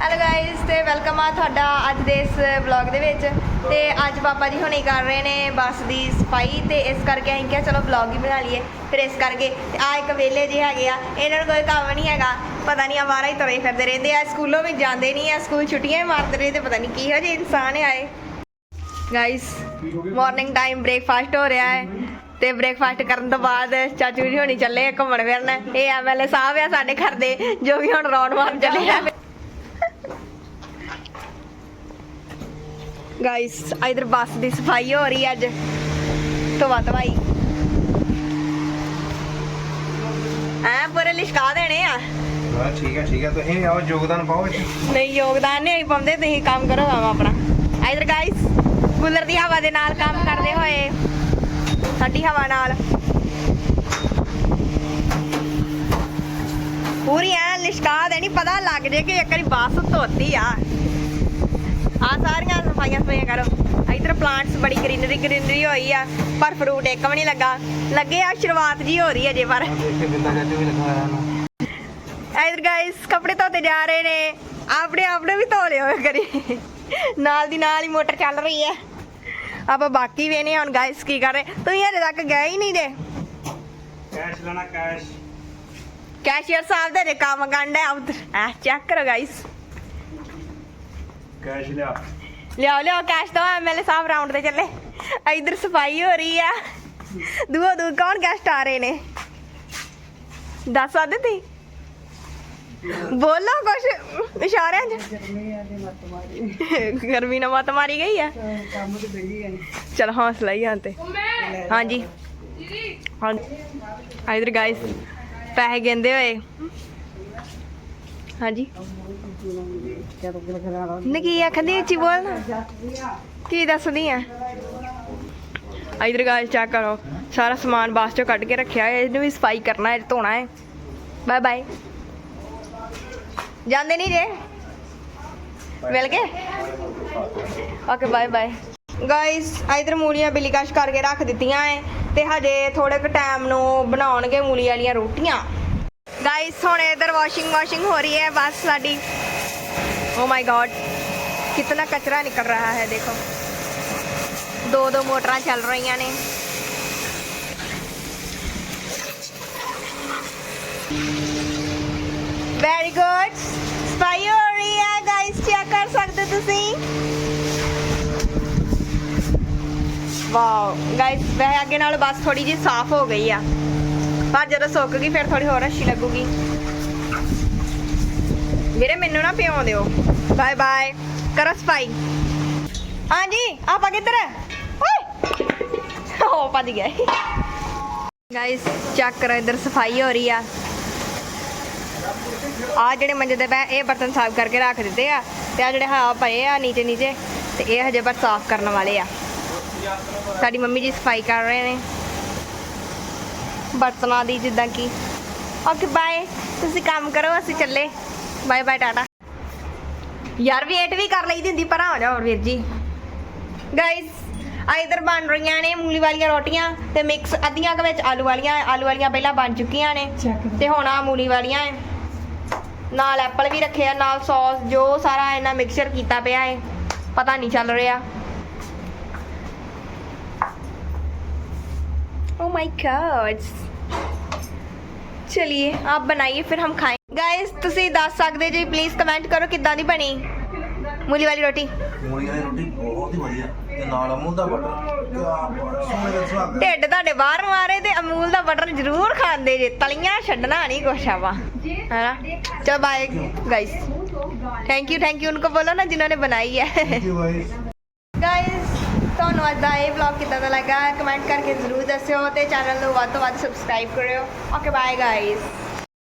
Hello guys ਤੇ welcome ਆ ਤੁਹਾਡਾ ਅੱਜ ਦੇ ਇਸ ਵਲੌਗ ਦੇ ਵਿੱਚ। ਤੇ ਅੱਜ ਪਾਪਾ ਜੀ ਹੁਣੇ ਕਰ ਰਹੇ ਨੇ ਬੱਸ ਦੀ ਸਫ਼ਾਈ, ਤੇ ਇਸ ਕਰਕੇ ਅਸੀਂ ਕਿਹਾ ਚਲੋ ਵਲੌਗ ਹੀ ਬਣਾ ਲਈਏ। ਫਿਰ ਇਸ ਕਰਕੇ ਤੇ ਆ ਇੱਕ ਵੇਲੇ ਜੇ ਹੈਗੇ ਆ, ਇਹਨਾਂ ਨੂੰ ਕੋਈ ਕੰਮ ਨਹੀਂ ਹੈਗਾ। ਪਤਾ ਨਹੀਂ ਆਵਾਰਾ ਹੀ ਤੁਰੇ ਫਿਰਦੇ ਰਹਿੰਦੇ ਆ, ਸਕੂਲੋਂ ਵੀ ਜਾਂਦੇ ਨਹੀਂ ਆ, ਸਕੂਲ ਛੁੱਟੀਆਂ ਹੀ ਮਾਰਦੇ ਰਹੇ ਤੇ ਪਤਾ ਨਹੀਂ ਕੀ ਹੋ ਜੇ ਇਨਸਾਨ ਆਏ ਗਾਇਸ ਮਾਰਨਿੰਗ ਟਾਈਮ ਬ੍ਰੇਕਫਾਸਟ ਹੋ ਰਿਹਾ ਹੈ। ਤੇ ਬ੍ਰੇਕਫਾਸਟ ਕਰਨ ਤੋਂ ਬਾਅਦ ਚਾਚੂ ਜੀ ਹੋਣੀ ਚੱਲੇ ਆ ਘੁੰਮਣ ਫਿਰਨ। ਇਹ ਐਮਐਲਏ ਸਾਹਿਬ ਆ ਸਾਡੇ ਘਰ ਦੇ, ਜੋ ਵੀ ਹੁਣ ਰੌਣ ਮਾਰਨ ਚੱਲੇ ਆ। ਗਾਇਸ ਇਧਰ ਬੱਸ ਦੀ ਸਫ਼ਾਈ ਹੋ ਰਹੀ ਅੱਜ। ਧੋਵਾ ਧਵਾਈ। ਐ ਪੂਰੇ ਲਿਸ਼ਕਾ ਦੇਣੇ ਆ। ਹਾਂ ਠੀਕ ਹੈ ਠੀਕ ਹੈ। ਤੁਸੀਂ ਆਓ ਯੋਗਦਾਨ ਪਾਓ ਨਹੀਂ ਯੋਗਦਾਨ ਨਹੀਂ ਪਾਉਂਦੇ ਤੁਸੀਂ ਕੰਮ ਕਰੋ ਆਵਾ ਆਪਣਾ। ਇਧਰ ਗਾਇਸ ਕੂਲਰ ਦੀ ਹਵਾ ਦੇ ਨਾਲ ਕੰਮ ਕਰਦੇ ਹੋਏ। ਠੰਡੀ ਹਵਾ ਨਾਲ। ਪੂਰੀ ਐ ਲਿਸ਼ਕਾ ਦੇਣੀ ਪਤਾ ਲੱਗ ਜੇ ਕਿ ਇੱਕ ਵਾਰੀ ਬਾਸ ਧੋਤੀ ਆ। ਆ ਸਾਰੀਆਂ ਸਫਾਈਆਂ ਸਫਾਈਆਂ ਕਰੋ। ਇਧਰ ਪਲਾਂਟਸ ਬੜੀ ਗ੍ਰੀਨਰੀ ਗ੍ਰੀਨਰੀ ਹੋਈ ਆ ਪਰ ਫਰੂਟ ਇੱਕ ਵੀ ਨਹੀਂ ਲੱਗਾ। ਲੱਗੇ ਆ ਸ਼ੁਰੂਆਤ ਜੀ ਹੋ ਰਹੀ ਹੈ ਜੇ ਪਰ। ਇਧਰ ਗਾਇਸ ਕੱਪੜੇ ਧੋਤੇ ਜਾ ਰਹੇ ਨੇ। ਆਪਣੇ ਆਪਣੇ ਵੀ ਧੋ ਲਿਓ ਕਰੀ ਨਾਲ ਦੀ ਨਾਲ ਹੀ ਮੋਟਰ ਚੱਲ ਰਹੀ ਹੈ ਆਪਾਂ ਬਾਕੀ ਵੀ ਨੇ ਹੁਣ ਗਾਇਸ ਕੀ ਕਰ ਰਹੇ। ਤੁਸੀਂ ਹਜੇ ਤੱਕ ਗਏ ਹੀ ਨਹੀਂ ਦੇ ਕੈਸ਼ ਲੈਣਾ ਕੈਸ਼ ਕੈਸ਼ੀਅਰ ਸਾਹਿਬ ਦੇ ਕੰਮ ਗੰਡਾ ਉਧਰ। ਆ ਚੈੱਕ ਕਰੋ ਗਾਇਸ ਕੈਸ਼ ਲਿਆ। ਲਿਆਓ ਲਿਆਓ, ਕੈਸ਼ ਤੋਂ ਐਮਐਲਏ ਸਾਹਿਬ ਰਾਉਂਡ ਤੇ ਚੱਲੇ। ਇਧਰ ਸਫ਼ਾਈ ਹੋ ਰਹੀ ਆ। ਦੂਆ ਦੂ ਕੌਣ ਗੈਸਟ ਆ ਰਹੇ ਨੇ? ਦੱਸ ਸਕਦੇ ਤੀ। ਬੋਲੋ ਕੁਛ, ਇਸ਼ਾਰਿਆਂ 'ਚ। ਗਰਮੀ ਨਾਲ ਮਤ ਮਾਰੀ ਗਈ ਆ। ਚਲ ਹੌਸਲਾ ਹੀ ਆਂ ਤੇ। ਹਾਂਜੀ। ਹਾਂ ਇਧਰ ਗਾਇਸ ਪੈਸੇ ਗਿੰਦੇ ਹੋਏ। ਹਾਂਜੀ। ਨੇ ਕੀ ਆਖਦੀ ਉੱਚੀ ਬੋਲ ਕੀ ਦੱਸਦੀ ਆ? ਇਧਰ ਗਾਇਸ ਚੈੱਕ ਕਰੋ। ਸਾਰਾ ਸਮਾਨ ਬਾਸ ਚੋਂ ਕੱਢ ਕੇ ਰੱਖਿਆ ਹੈ ਇਹਨੂੰ ਵੀ ਸਫ਼ਾਈ ਕਰਨਾ ਹੈ, ਧੋਣਾ ਹੈ। ਬਾਏ ਬਾਏ ਜਾਂਦੇ ਨਹੀਂ ਜੇ? ਮਿਲ ਗਏ? ਓਕੇ ਬਾਏ ਬਾਏ ਗਾਇਸ ਇਧਰ ਮੂਲੀਆਂ ਬਿਲੀਕਸ਼ ਕਰਕੇ ਰੱਖ ਦਿੱਤੀਆਂ ਐ, ਤੇ ਹਜੇ ਥੋੜੇ ਕੁ ਟਾਈਮ ਨੂੰ ਬਣਾਉਣਗੇ ਮੂਲੀ ਵਾਲੀਆਂ ਰੋਟੀਆਂ। ਗਾਇਸ ਹੁਣ ਇਧਰ ਵਾਸ਼ਿੰਗ ਵਾਸ਼ਿੰਗ ਹੋ ਰਹੀ ਹੈ ਬਸ ਸਾਡੀ ओ माय गॉड कितना कचरा निकल रहा है देखो दो दो मोटर चल रही ने ਵੈਰੀ ਗੁੱਡ ਸਫਾਈ ਹੋ ਰਹੀ ਹੈ ਗਾਇਸ ਚੈੱਕ ਕਰ ਸਕਦੇ ਤੁਸੀਂ ਵਾਓ ਗਾਇਸ ਵੈਸੇ ਅੱਗੇ ਨਾਲ ਬਸ ਥੋੜੀ ਜਿਹੀ ਸਾਫ਼ ਹੋ ਗਈ ਆ ਪਰ ਜਦੋਂ ਸੁੱਕ ਗਈ, ਫਿਰ ਥੋੜੀ ਹੋਰ ਅੱਛੀ ਲੱਗੂਗੀ। ਵੀਰੇ, ਮੈਨੂੰ ਨਾ ਪਿਓ ਦਿਓ। ਬਾਏ ਬਾਏ ਕਰੋ ਸਫ਼ਾਈ। ਹਾਂਜੀ, ਆਪਾਂ ਕਿੱਧਰ ਓਏ! ਹੋ ਭੱਜ ਗਿਆ। ਗਾਇਸ ਚੈੱਕ ਕਰੋ, ਇੱਧਰ ਸਫ਼ਾਈ ਹੋ ਰਹੀ ਆ। ਆ ਜਿਹੜੇ ਮੰਜੇ ਦੇ ਪੈ ਇਹ ਬਰਤਨ ਸਾਫ਼ ਕਰਕੇ ਰੱਖ ਦਿੱਤੇ ਆ। ਤੇ ਆ ਜਿਹੜੇ ਹਾਂ ਪਏ ਆ ਨੀਚੇ ਨੀਚੇ, ਤੇ ਇਹ ਹਜੇ ਬਸ ਸਾਫ਼ ਕਰਨ ਵਾਲੇ ਆ। ਸਾਡੀ ਮੰਮੀ ਜੀ ਸਫ਼ਾਈ ਕਰ ਰਹੇ ਨੇ। ਬਰਤਨਾਂ ਦੀ ਜਿੱਦਾਂ ਕਿ। ਓਕੇ ਬਾਏ ਤੁਸੀਂ ਕੰਮ ਕਰੋ ਅਸੀਂ ਚੱਲੇ। ਬਾਏ ਬਾਏ ਟਾਟਾ ਯਾਰ ਵੇਟ ਵੀ ਕਰ ਲਈ ਦਿੰਦੀ ਪਰ ਆ ਜਾ ਹੋਰ ਵੀਰ ਜੀ। ਗਾਇਸ ਆ ਇਧਰ ਬਣ ਰਹੀਆਂ ਨੇ ਮੂਲੀ ਵਾਲੀਆਂ ਰੋਟੀਆਂ ਤੇ ਮਿਕਸ ਅੱਧੀਆਂ ਕੁ ਵਿੱਚ ਆਲੂ ਵਾਲੀਆਂ ਆਲੂ ਵਾਲੀਆਂ ਪਹਿਲਾਂ ਬਣ ਚੁੱਕੀਆਂ ਨੇ। ਤੇ ਹੁਣ ਆ ਮੂਲੀ ਵਾਲੀਆਂ ਹੈ ਨਾਲ ਐਪਲ ਵੀ ਰੱਖਿਆ ਨਾਲ ਸੌਸ ਜੋ ਸਾਰਾ ਇਹਨਾਂ ਮਿਕਸਚਰ ਕੀਤਾ ਪਿਆ ਹੈ ਪਤਾ ਨਹੀਂ ਚੱਲ ਰਿਹਾ। ओ माय गॉड ਚਲਿਏ ਆਪ ਬਣਾਈਏ ਫਿਰ ਹਮ ਖਾਏ ਗਾਇਸ ਤੁਸੀਂ ਦੱਸ ਸਕਦੇ ਜੀ ਪਲੀਜ਼ ਕਮੈਂਟ ਕਰੋ ਕਿੱਦਾਂ ਦੀ ਬਣੀ ਮੂਲੀ ਵਾਲੀ ਰੋਟੀ ਮੂਲੀ ਵਾਲੀ ਰੋਟੀ ਬਹੁਤ ਹੀ ਵਧੀਆ ਤੇ ਨਾਲ ਅਮੂਲ ਦਾ ਬਟਰ ਸੋਹਣੇ ਦਾ ਸਵਾਦ ਢਿੱਡ ਤੁਹਾਡੇ ਬਾਹਰ ਮਾਰੇ ਤੇ ਅਮੂਲ ਦਾ ਬਟਰ ਜ਼ਰੂਰ ਖਾਂਦੇ ਜੇ ਤਲੀਆਂ ਛੱਡਣਾ ਨਹੀਂ ਕੁਛ ਆਵਾ ਹੈਨਾ ਚਲ bye guys thank you thank you ਉਨਕੋ ਬੋਲੋ ਨਾ ਜਿਨ੍ਹਾਂ ਨੇ ਬਣਾਈ ਹੈ ਥੈਂਕ ਯੂ ਗਾਇਸ ਤੁਹਾਨੂੰ ਅੱਜ ਦਾ ਇਹ ਵਲੌਗ ਕਿੱਦਾਂ ਦਾ ਲੱਗਾ? ਕਮੈਂਟ ਕਰਕੇ ਜ਼ਰੂਰ ਦੱਸਿਓ ਤੇ ਚੈਨਲ ਨੂੰ ਵੱਧ ਤੋਂ ਵੱਧ ਸਬਸਕ੍ਰਾਈਬ ਕਰਿਓ। Okay bye guys